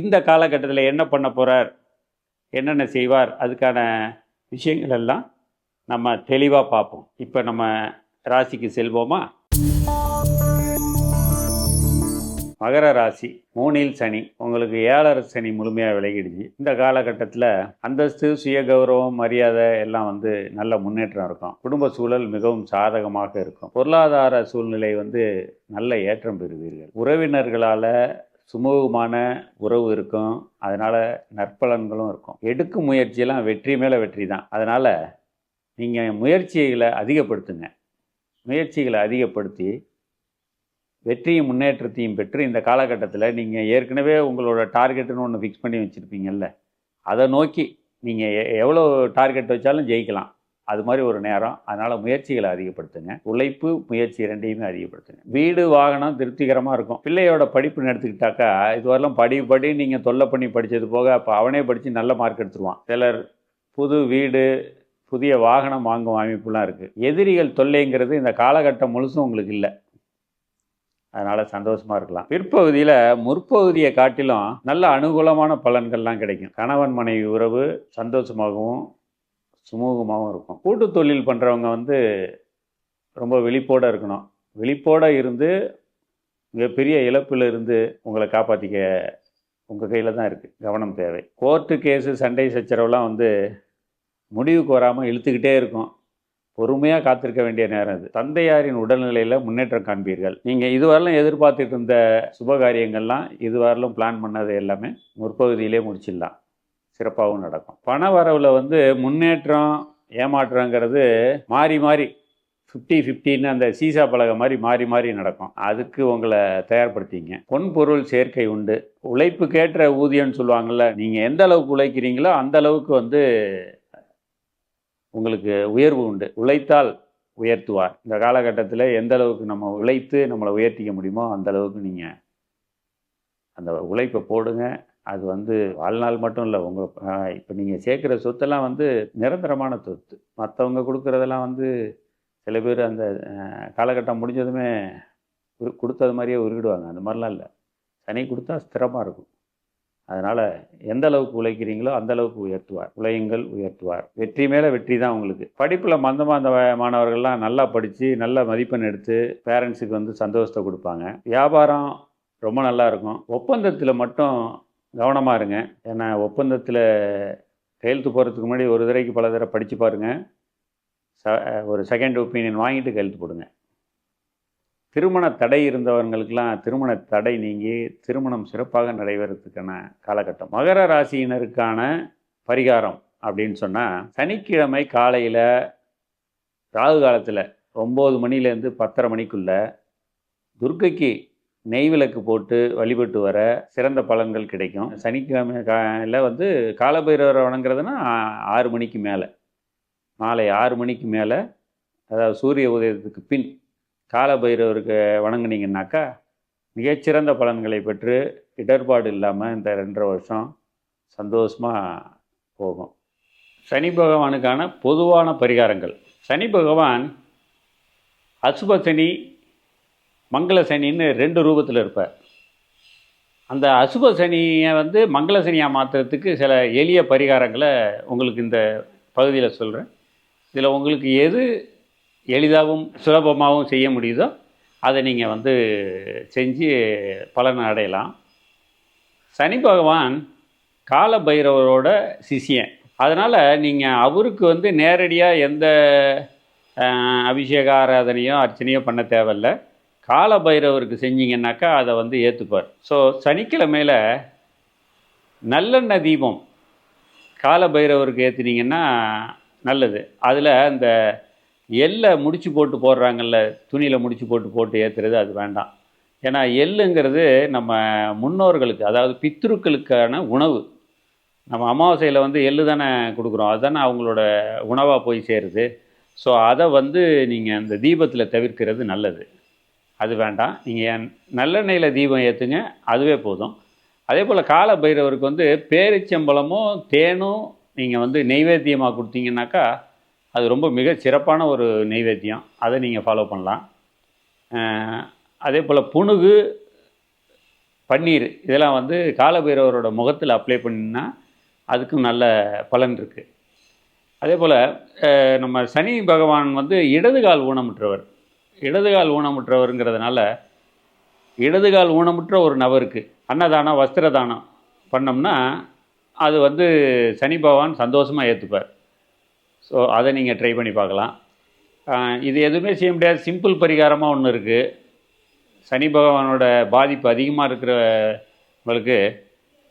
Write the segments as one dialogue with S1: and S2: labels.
S1: இந்த காலகட்டத்தில் என்ன பண்ண போகிறார் என்னென்ன செய்வார்? அதுக்கான விஷயங்கள் எல்லாம் நம்ம தெளிவாக பார்ப்போம். இப்போ நம்ம ராசிக்கு செல்வோமா? மகர ராசி மூணில் சனி. உங்களுக்கு ஏழரை சனி முழுமையாக விலகிடுச்சு. இந்த காலகட்டத்தில் அந்தஸ்து சுய கௌரவம் மரியாதை எல்லாம் வந்து நல்ல முன்னேற்றம் இருக்கும். குடும்ப சூழல் மிகவும் சாதகமாக இருக்கும். பொருளாதார சூழ்நிலை வந்து நல்ல ஏற்றம் பெறுவீர்கள். உறவினர்களால் சுமூகமான உறவு இருக்கும். அதனால் நற்பலன்களும் இருக்கும். எடுக்கும் முயற்சியெல்லாம் வெற்றி மேலே வெற்றி தான். அதனால் நீங்கள் முயற்சிகளை அதிகப்படுத்துங்க. முயற்சிகளை அதிகப்படுத்தி வெற்றியும் முன்னேற்றத்தையும் பெற்று இந்த காலகட்டத்தில் நீங்கள் ஏற்கனவே உங்களோட டார்கெட்டுன்னு ஒன்று ஃபிக்ஸ் பண்ணி வச்சுருப்பீங்கல்ல அதை நோக்கி நீங்கள் எவ்வளோ டார்கெட் வச்சாலும் ஜெயிக்கலாம். அது மாதிரி ஒரு நேரம். அதனால் முயற்சிகளை அதிகப்படுத்துங்க. உழைப்பு முயற்சி ரெண்டையுமே அதிகப்படுத்துங்க. வீடு வாகனம் திருப்திகரமாக இருக்கும். பிள்ளையோட படிப்புன்னு எடுத்துக்கிட்டாக்கா இதுவரெல்லாம் படி படி நீங்கள் தொல்லை பண்ணி படித்தது போக அப்போ அவனே படித்து நல்ல மார்க் எடுத்துருவான். சிலர் புது வீடு புதிய வாகனம் வாங்கும் அமைப்புலாம் இருக்குது எதிரிகள் தொல்லைங்கிறது இந்த காலகட்டம் முழுசும் உங்களுக்கு இல்லை. அதனால் சந்தோஷமாக இருக்கலாம். பிற்பகுதியில் முற்பகுதியை காட்டிலும் நல்ல அனுகூலமான பலன்கள்லாம் கிடைக்கும். கணவன் மனைவி உறவு சந்தோஷமாகவும் சுமூகமாகவும் இருக்கும். கூட்டு தொழில் பண்ணுறவங்க வந்து ரொம்ப விழிப்போடு இருக்கணும். விழிப்போடு இருந்து மிகப்பெரிய இழப்பில் இருந்து உங்களை காப்பாற்றிக்க உங்கள் கையில் தான் இருக்குது கவனம் தேவை. கோர்ட்டு கேஸு சண்டை சச்சரவுலாம் வந்து முடிவுக்கு வராமல் இழுத்துக்கிட்டே இருக்கும். பொறுமையாக காத்திருக்க வேண்டிய நேரம் இது. தந்தையாரின் உடல்நிலையில் முன்னேற்றம் காண்பீர்கள். நீங்கள் இதுவரையிலும் எதிர்பார்த்துட்டு இருந்த சுபகாரியங்கள்லாம் இதுவரையிலும் பிளான் பண்ணது எல்லாமே முற்பகுதியிலே முடிச்சிடலாம். சிறப்பாகவும் நடக்கும். பண வரவில் வந்து முன்னேற்றம் ஏமாற்றங்கிறது மாறி மாறி ஃபிஃப்டி ஃபிஃப்டின்னு அந்த சீசா பலகை மாதிரி மாறி மாறி நடக்கும். அதுக்கு உங்களை தயார்படுத்திங்க. பொன் பொருள் சேர்க்கை உண்டு. உழைப்புக்கேற்ற ஊதியம்னு சொல்லுவாங்கள்ல நீங்கள் எந்த அளவுக்கு உழைக்கிறீங்களோ அந்த அளவுக்கு வந்து உங்களுக்கு உயர்வு உண்டு. உழைத்தால் உயர்த்துவார். இந்த காலகட்டத்தில் எந்த அளவுக்கு நம்ம உழைத்து நம்மளை உயர்த்திக்க முடியுமோ அந்த அளவுக்கு நீங்கள் அந்த உழைப்பை போடுங்க. அது வந்து வாழ்நாள் மட்டும் இல்லை உங்கள் இப்போ நீங்கள் சேர்க்குற சொத்தெல்லாம் வந்து நிரந்தரமான சொத்து. மற்றவங்க கொடுக்குறதெல்லாம் வந்து சில பேர் அந்த காலகட்டம் முடிஞ்சதுமே உரு- கொடுத்தது மாதிரியே உருகிடுவாங்க. அந்த மாதிரிலாம் இல்லை. சனி கொடுத்தா ஸ்திரமாக இருக்கும். அதனால் எந்த அளவுக்கு உழைக்கிறீங்களோ அந்த அளவுக்கு உயர்த்துவார். உழையுங்கள் உயர்த்துவார். வெற்றி மேலே வெற்றி தான் உங்களுக்கு. படிப்பில் மந்தமாக அந்த மாணவர்கள்லாம் நல்லா படித்து நல்ல மதிப்பெண் எடுத்து பேரண்ட்ஸுக்கு வந்து சந்தோஷத்தை கொடுப்பாங்க. வியாபாரம் ரொம்ப நல்லா இருக்கும். ஒப்பந்தத்தில் மட்டும் கவனமாக இருங்க. ஏன்னா ஒப்பந்தத்தில் கையெழுத்து போகிறதுக்கு முன்னாடி ஒரு தடவைக்கு பல தடவை படித்து பாருங்கள் ச ஒரு செகண்ட் ஒப்பீனியன் வாங்கிட்டு கையெழுத்து போடுங்க. திருமண தடை இருந்தவர்களுக்கெல்லாம் திருமண தடை நீங்கி திருமணம் சிறப்பாக நடைபெறத்துக்கான காலகட்டம். மகர ராசியினருக்கான பரிகாரம் அப்படின்னு சொன்னால் சனிக்கிழமை காலையில் ராகு காலத்தில் ஒம்பது மணிலேருந்து பத்தரை மணிக்குள்ளே துர்க்கைக்கு நெய் விளக்கு போட்டு வழிபட்டு வர சிறந்த பலன்கள் கிடைக்கும். சனிக்கிழமை காலையில் வந்து காலபைரவரை வணங்குறதுன்னா ஆறு மணிக்கு மேலே. மாலை ஆறு மணிக்கு மேலே அதாவது சூரிய உதயத்துக்கு பின் காலபைரவருக்கு வணங்குனீங்கன்னாக்கா மிகச்சிறந்த பலன்களை பெற்று இடர்பாடு இல்லாமல் இந்த ரெண்டரை வருஷம் சந்தோஷமாக போகும். சனி பகவானுக்கான பொதுவான பரிகாரங்கள். சனி பகவான் அசுப சனி மங்கள சனின்னு ரெண்டு ரூபத்தில் இருப்பார். அந்த அசுப சனியை வந்து மங்கள சனியாக மாற்றுறதுக்கு சில எளிய பரிகாரங்களை உங்களுக்கு இந்த பகுதியில் சொல்கிறேன் இதில் உங்களுக்கு எது எளிதாகவும் சுலபமாகவும் செய்ய முடியுதோ அதை நீங்கள் வந்து செஞ்சு பலனை அடையலாம். சனி பகவான் கால பைரவரோட சிஷியன். அதனால் நீங்கள் அவருக்கு வந்து நேரடியாக எந்த அபிஷேக ஆராதனையோ அர்ச்சனையோ பண்ண தேவையில்ல. கால பைரவருக்கு செஞ்சீங்கன்னாக்கா அதை வந்து ஏற்றுப்பார் ஸோ சனிக்கிழமையில் நல்லெண்ணெய் தீபம் கால பைரவருக்கு ஏற்றுனீங்கன்னா நல்லது. அதில் அந்த எள்ளை முடிச்சு போட்டு போடுறாங்கல்ல துணியில் முடிச்சு போட்டு போட்டு ஏற்றுறது அது வேண்டாம். ஏன்னா எள்ளுங்கிறது நம்ம முன்னோர்களுக்கு அதாவது பித்ருக்களுக்கான உணவு. நம்ம அமாவாசையில் வந்து எள்ளு தானே கொடுக்குறோம். அதுதானே அவங்களோட உணவாக போய் சேருது. ஸோ அதை வந்து நீங்கள் அந்த தீபத்தில் தவிர்க்கிறது நல்லது. அது வேண்டாம். நீங்கள் நல்லெண்ணெயில் தீபம் ஏற்றுங்க அதுவே போதும். அதே போல் கால பைரவருக்கு வந்து பேரிச்சம்பழமும் தேனும் நீங்கள் வந்து நெய்வேத்தியமாக கொடுத்தீங்கன்னாக்கா அது ரொம்ப மிக சிறப்பான ஒரு நெய்வேத்தியம். அதை நீங்கள் ஃபாலோ பண்ணலாம். அதே போல் புணுகு பன்னீர் இதெல்லாம் வந்து காலபைரவரோட முகத்தில் அப்ளை பண்ணினா அதுக்கும் நல்ல பலன் இருக்குது அதே போல் நம்ம சனி பகவான் வந்து இடதுகால் ஊனமுற்றவர். இடதுகால் ஊனமுற்றவருங்கிறதுனால இடதுகால் ஊனமுற்ற ஒரு நபருக்கு அன்னதானம் வஸ்திரதானம் பண்ணோம்னா அது வந்து சனி பகவான் சந்தோஷமாக ஏற்றுப்பார் ஸோ அதை நீங்கள் ட்ரை பண்ணி பார்க்கலாம். இது எதுவுமே செய்ய முடியாது. சிம்பிள் பரிகாரமாக ஒன்று இருக்குது சனி பகவானோட பாதிப்பு அதிகமாக இருக்கிறவங்களுக்கு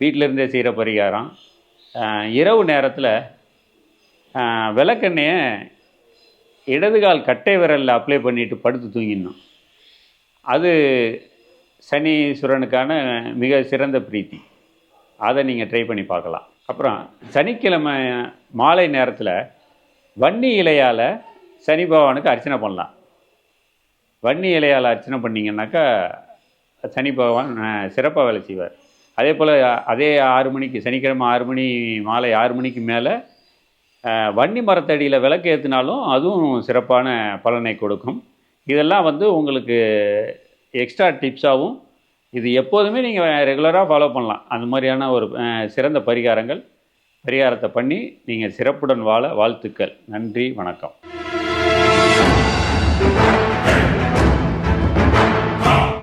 S1: வீட்டிலேருந்தே செய்கிற பரிகாரம். இரவு நேரத்தில் விளக்கெண்ணெயை இடதுகால் கட்டை விரலில் அப்ளை பண்ணிட்டு படுத்து தூங்கிடணும். அது சனீஸ்வரனுக்கான மிக சிறந்த பிரீத்தி. அதை நீங்கள் ட்ரை பண்ணி பார்க்கலாம். அப்புறம் சனிக்கிழமை மாலை நேரத்தில் வன்னி இலையால் சனி பகவானுக்கு அர்ச்சனை பண்ணலாம். வன்னி இலையால் அர்ச்சனை பண்ணிங்கன்னாக்கா சனி பகவான் சிறப்பாக வேலை செய்வார். அதே போல் அதே ஆறு மணிக்கு சனிக்கிழமை ஆறு மணி மாலை ஆறு மணிக்கு மேலே வன்னி மரத்தடியில் விளக்கு ஏற்றினாலும் அதுவும் சிறப்பான பலனை கொடுக்கும். இதெல்லாம் வந்து உங்களுக்கு எக்ஸ்ட்ரா டிப்ஸாகவும் இது எப்போதுமே நீங்கள் ரெகுலராக ஃபாலோ பண்ணலாம். அந்த மாதிரியான ஒரு சிறந்த பரிகாரங்கள் பரிகாரத்தை பண்ணி நீங்கள் சிறப்புடன் வாழ வாழ்த்துக்கள். நன்றி வணக்கம்.